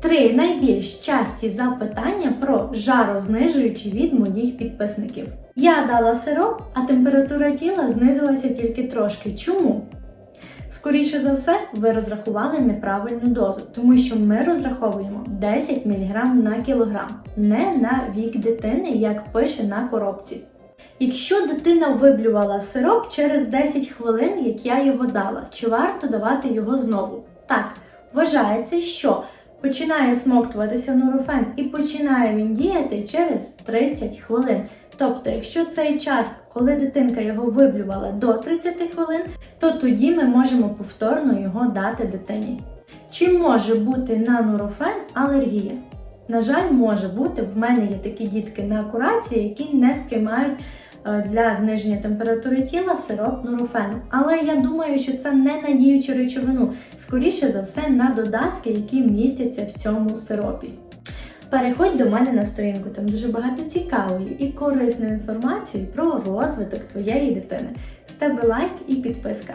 Три найбільш часті запитання про жарознижуючі від моїх підписників. Я дала сироп, а температура тіла знизилася тільки трошки. Чому? Скоріше за все, ви розрахували неправильну дозу, тому що ми розраховуємо 10 мг на кілограм, не на вік дитини, як пише на коробці. Якщо дитина виблювала сироп через 10 хвилин, як я його дала, чи варто давати його знову? Так, вважається, що починає смоктуватися нурофен і починає він діяти через 30 хвилин. Тобто, якщо цей час, коли дитинка його виблювала до 30 хвилин, то тоді ми можемо повторно його дати дитині. Чи може бути на нурофен алергія? На жаль, може бути. В мене є такі дітки на курації, які не сприймають для зниження температури тіла сироп нурофену. Але я думаю, що це не на діючу речовину, скоріше за все на додатки, які містяться в цьому сиропі. Переходь до мене на сторінку, там дуже багато цікавої і корисної інформації про розвиток твоєї дитини. З тебе лайк і підписка.